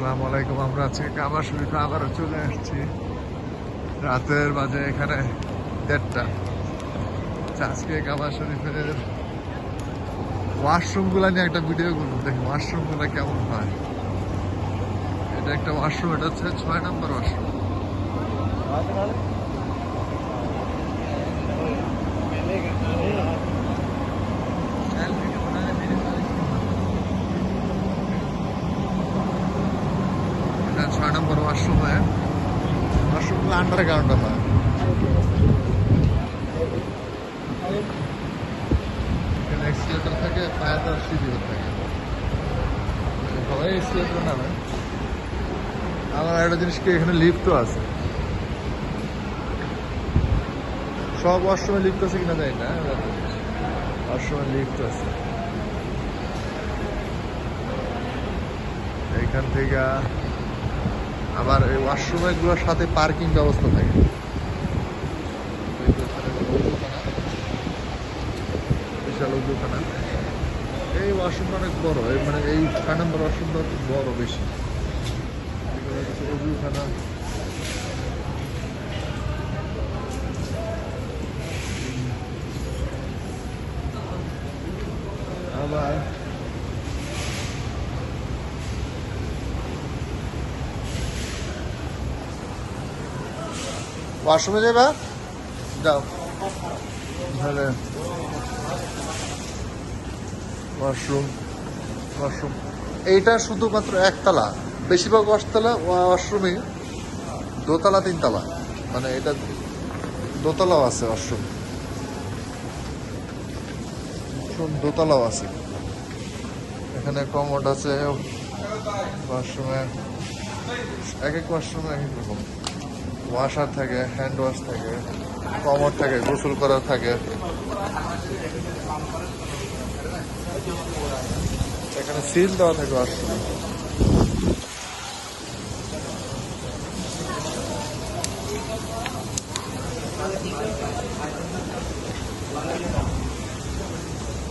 আসসালামু আলাইকুম আমরা আজকে কাবা শরীফে আবারও চলে আসছি রাতের বাজে এখানে দেড়টা। আচ্ছা, আজকে কাবা শরীফের ওয়াশরুমগুলো নিয়ে একটা ভিডিও করব দেখি ওয়াশরুমগুলো কেমন হয়। এটা একটা ওয়াশরুম এটা হচ্ছে ছয় নম্বর ওয়াশরুম এটা ছয় নম্বর ওয়াশরুমে ওয়াশরুমগুলো আন্ডারগ্রাউন্ডে হয়। এখানে এক্সিলেটার থাকে পায়াদার সিঁড়িও থাকে। সবাই এক্সিলেটার নামে। আমার একটা জিনিস কি, এখানে লিফটও আছে। সব ওয়াশরুমে লিফট আছে কিনা জানি না ওয়াশরুমে লিফট আছে। এইখান থেকে আবার এই ওয়াশরুমেরগুলোর সাথে পার্কিং ব্যবস্থা থাকে। বিশাল উজুখানা এই ওয়াশরুমটা অনেক বড়, এই মানে এই ছয় নম্বর ওয়াশরুমটা অনেক বড় বেশি। উজুখানা আবার ওয়াশরুমে যাবা যাও। তাহলে ওয়াশরুম ওয়াশরুম। এইটা শুধুমাত্র একতলা। বেশিরভাগ ওয়াশতলা ওয়াশরুমে দোতলা, তিনতলা। মানে এটা দোতলাও আছে ওয়াশরুম দোতলাও আছে। এখানে কমোড আছে, ওয়াশরুমে এক এক ওয়াশরুমে এক এক রকম। ওয়াশার থাকে হ্যান্ড ওয়াশ থাকে, কমর থাকে, গোসল করার থাকে। এখানে সিল দেওয়া থাকে ওয়াশরুমে